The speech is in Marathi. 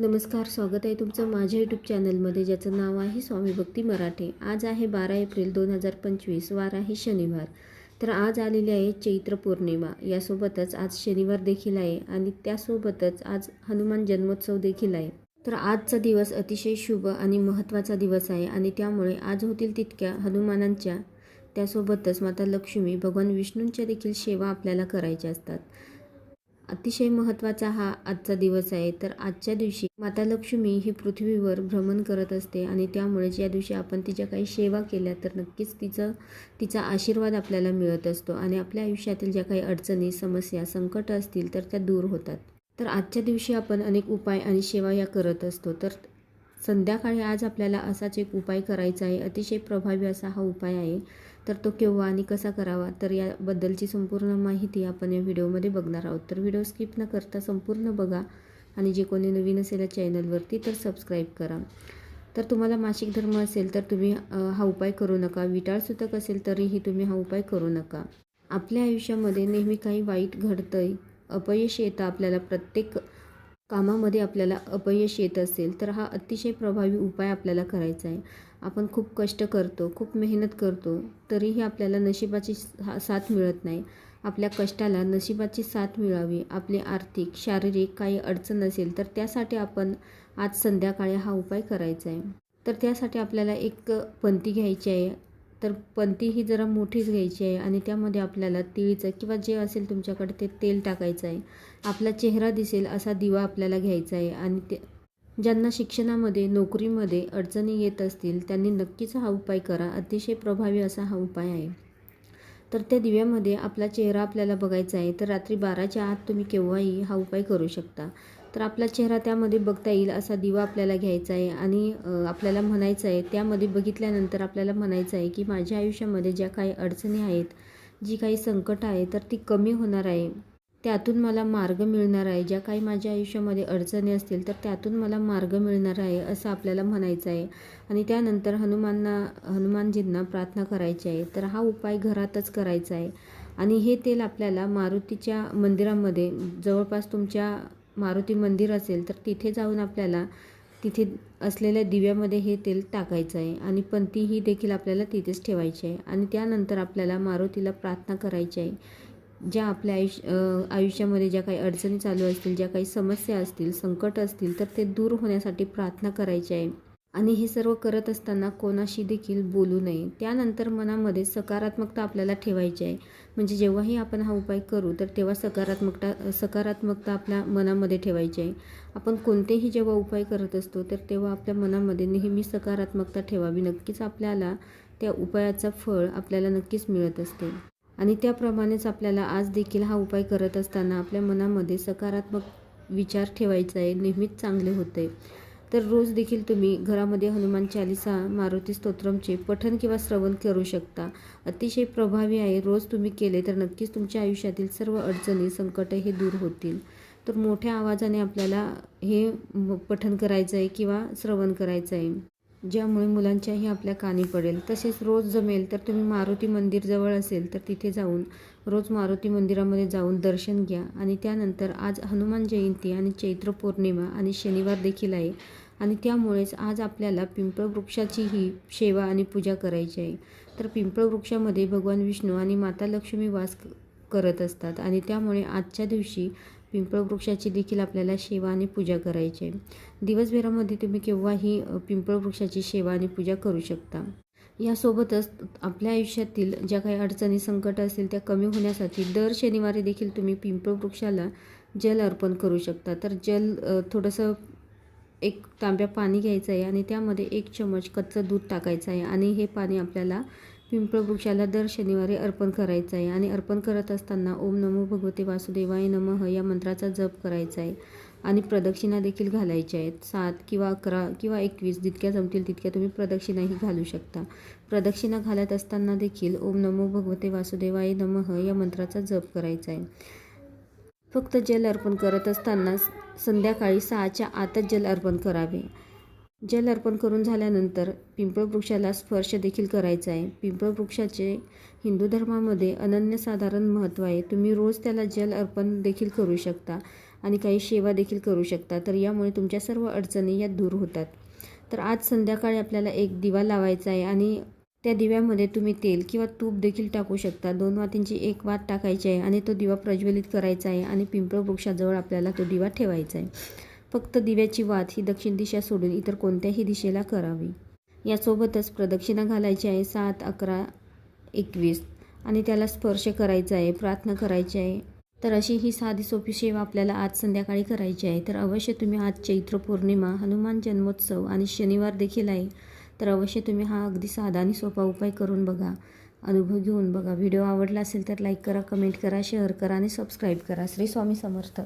नमस्कार स्वागत आहे तुमचं माझ्या यूट्यूब चॅनलमध्ये ज्याचं नाव आहे स्वामी भक्ती मराठे. आज आहे बारा एप्रिल दोन हजार पंचवीस वार आहे शनिवार. तर आज आलेली आहे चैत्र पौर्णिमा. यासोबतच आज शनिवार देखील आहे आणि त्यासोबतच आज हनुमान जन्मोत्सव देखील आहे. तर आजचा दिवस अतिशय शुभ आणि महत्त्वाचा दिवस आहे आणि त्यामुळे आज होतील तितक्या हनुमानांच्या. त्यासोबतच माता लक्ष्मी भगवान विष्णूंच्या देखील सेवा आपल्याला करायच्या असतात. अतिशय महत्त्वाचा हा आजचा दिवस आहे. तर आजच्या दिवशी माता लक्ष्मी ही पृथ्वीवर भ्रमण करत असते आणि त्यामुळेच या दिवशी आपण तिच्या काही सेवा केल्या तर नक्कीच तिचं तिचा आशीर्वाद आपल्याला मिळत असतो आणि आपल्या आयुष्यातील ज्या काही अडचणी समस्या संकट असतील तर त्या दूर होतात. तर आजच्या दिवशी आपण अनेक उपाय आणि सेवा या करत असतो. तर संध्याकाळी आज आपल्याला असाच एक उपाय करायचा आहे. अतिशय प्रभावी असा हा उपाय आहे. तर तो केव्हा आणि कसा करावा तर याबद्दलची संपूर्ण माहिती आपण या व्हिडिओमध्ये बघणार आहोत. तर व्हिडिओ स्किप न करता संपूर्ण बघा आणि जे कोणी नवीन असेल या चॅनलवरती तर सबस्क्राईब करा. तर तुम्हाला मासिक धर्म असेल तर तुम्ही हा उपाय करू नका. विटाळ सुतक असेल तरीही तुम्ही हा उपाय करू नका. आपल्या आयुष्यामध्ये नेहमी काही वाईट घडतंय अपयश येतं आपल्याला प्रत्येक कामामध्ये आपल्याला अपयश येत असेल तर हा अतिशय प्रभावी उपाय आपल्याला करायचा आहे. आपण खूप कष्ट करतो खूप मेहनत करतो तरीही आपल्याला नशिबाची सा- साथ मिळत नाही. आपल्या कष्टाला नशिबाची साथ मिळावी आपली आर्थिक शारीरिक काही अडचण असेल तर त्यासाठी आपण आज संध्याकाळी हा उपाय करायचा आहे. तर त्यासाठी आपल्याला एक पंती घ्यायची आहे. तर पणती ही जरा मोठीच घ्यायची आहे आणि त्यामध्ये आपल्याला तिळीचं किंवा जे असेल तुमच्याकडे ते तेल टाकायचं आहे. आपला चेहरा दिसेल असा दिवा आपल्याला घ्यायचा आहे आणि ते ज्यांना शिक्षणामध्ये नोकरीमध्ये अडचणी येत असतील त्यांनी नक्कीच हा उपाय करा. अतिशय प्रभावी असा हा उपाय आहे. तर त्या दिव्यामध्ये आपला चेहरा आपल्याला बघायचा आहे. तर रात्री बाराच्या आत तुम्ही केव्हाही हा उपाय करू शकता. तर आपला चेहरा त्यामध्ये बघता येईल असा दिवा आपल्याला घ्यायचा आहे. आणि आपल्याला म्हणायचं आहे त्यामध्ये बघितल्यानंतर आपल्याला म्हणायचं आहे की माझ्या आयुष्यामध्ये ज्या काही अडचणी आहेत जी काही संकट आहे तर ती कमी होणार आहे. त्यातून मला मार्ग मिळणार आहे. ज्या काही माझ्या आयुष्यामध्ये अडचणी असतील तर त्यातून मला मार्ग मिळणार आहे असं आपल्याला म्हणायचं आहे. आणि त्यानंतर हनुमानना हनुमानजींना प्रार्थना करायची आहे. तर हा उपाय घरातच करायचा आहे. आणि हे तेल आपल्याला मारुतीच्या मंदिरामध्ये जवळपास तुमच्या मारुती मंदिर असेल तर तिथे जाऊन आपल्याला तिथे असलेल्या दिव्यामध्ये हे तेल टाकायचं आहे. आणि पंती ही देखील आपल्याला तिथेच ठेवायची आहे. आणि त्यानंतर आपल्याला मारुतीला प्रार्थना करायची आहे. ज्या आपल्या आयुष्य आयुष्यामध्ये ज्या काही अडचणी चालू असतील ज्या काही समस्या असतील संकट असतील तर ते दूर होण्यासाठी प्रार्थना करायची आहे. आणि हे सर्व करत असताना कोणाशी देखील बोलू नये. त्यानंतर मनामध्ये सकारात्मकता आपल्याला ठेवायची आहे. म्हणजे जेव्हाही आपण हा उपाय करू तर तेव्हा सकारात्मकता सकारात्मकता आपल्या मनामध्ये ठेवायची आहे. आपण कोणतेही जेव्हा उपाय करत असतो तर तेव्हा आपल्या मनामध्ये नेहमी सकारात्मकता ठेवावी. नक्कीच आपल्याला त्या उपायाचा फळ आपल्याला नक्कीच मिळत असते. आणि त्याप्रमाणेच आपल्याला आज देखील हा उपाय करत असताना आपल्या मनामध्ये सकारात्मक विचार ठेवायचा आहे. नेहमीच चांगले होते. तर रोज देखील तुम्ही घरामध्ये हनुमान चालिसा मारुती स्तोत्रमचे पठन किंवा श्रवण करू शकता. अतिशय प्रभावी आहे. रोज तुम्ही केले तर नक्कीच तुमच्या आयुष्यातील सर्व अडचणी संकट हे दूर होतील. तर मोठ्या आवाजाने आपल्याला हे पठन करायचं आहे किंवा श्रवण करायचं आहे ज्यामुळे मुलांच्याही आपल्या कानी पडेल. तसेच रोज जमेल तर तुम्ही मारुती मंदिर जवळ असेल तर तिथे जाऊन रोज मारुती मंदिरामध्ये जाऊन दर्शन घ्या. आणि त्यानंतर आज हनुमान जयंती आणि चैत्र पौर्णिमा आणि शनिवार देखील आहे. आणि त्यामुळेच आज आपल्याला पिंपळ वृक्षाचीही सेवा आणि पूजा करायची आहे. तर पिंपळ वृक्षामध्ये भगवान विष्णू आणि माता लक्ष्मी वास करत असतात. आणि त्यामुळे आजच्या दिवशी पिंपळ वृक्षाची देखील आपल्याला सेवा आणि पूजा करायची आहे. दिवसभरामध्ये तुम्ही केव्हाही पिंपळ वृक्षाची सेवा आणि पूजा करू शकता. यासोबतच आपल्या आयुष्यातील ज्या काही अडचणी संकट असतील त्या कमी होण्यासाठी दर शनिवारी देखील तुम्ही पिंपळ वृक्षाला जल अर्पण करू शकता. तर जल थोडंसं एक तांब्या पाणी घ्यायचं आहे आणि त्यामध्ये एक चमच कच्चं दूध टाकायचं आहे आणि हे पाणी आपल्याला पिंपळ वृक्षाला दर शनिवारी अर्पण करायचं आहे आणि अर्पण करत असताना ओम नमो भगवते वासुदेवाय नमः या मंत्राचा जप करायचा आहे आणि प्रदक्षिणा देखील घालायच्या आहेत. सात किंवा अकरा किंवा एकवीस जितक्या जमतील तितक्या तुम्ही प्रदक्षिणाही घालू शकता. प्रदक्षिणा घालत असताना देखील ओम नमो भगवते वासुदेवाय नमः या मंत्राचा जप करायचा आहे फक्त जल अर्पण करत असताना संध्याकाळी सहाच्या आतच जल अर्पण करावे. जल अर्पण करून झाल्यानंतर पिंपळ वृक्षाला स्पर्श देखील करायचा आहे. पिंपळ वृक्षाचे हिंदू धर्मामध्ये अनन्यसाधारण महत्त्व आहे. तुम्ही रोज त्याला जल अर्पण देखील करू शकता आणि काही सेवा देखील करू शकता. तर यामुळे तुमच्या सर्व अडचणी या दूर होतात. तर आज संध्याकाळी आपल्याला एक दिवा लावायचा आहे आणि त्या दिव्यामध्ये तुम्ही तेल किंवा तूप देखील टाकू शकता. दोन वातींची एक वात टाकायची आहे आणि तो दिवा प्रज्वलित करायचा आहे आणि पिंपळ वृक्षाजवळ आपल्याला तो दिवा ठेवायचा आहे. फक्त दिव्याची वात ही दक्षिण दिशा सोडून इतर कोणत्याही दिशेला करावी. यासोबतच प्रदक्षिणा घालायची आहे सात अकरा एकवीस आणि त्याला स्पर्श करायचा आहे प्रार्थना करायची आहे. तर अशी ही साधी सोपी सेवा आपल्याला आज संध्याकाळी करायची आहे. तर अवश्य तुम्ही आज चैत्र पौर्णिमा हनुमान जन्मोत्सव आणि शनिवार देखील आहे. तर अवश्य तुम्ही हा अगदी साधा आणि सोपा उपाय करून बघा. अनुभव घेऊन बघा. व्हिडिओ आवडला असेल तर लाईक करा कमेंट करा शेअर करा आणि सबस्क्राईब करा. श्री स्वामी समर्थ.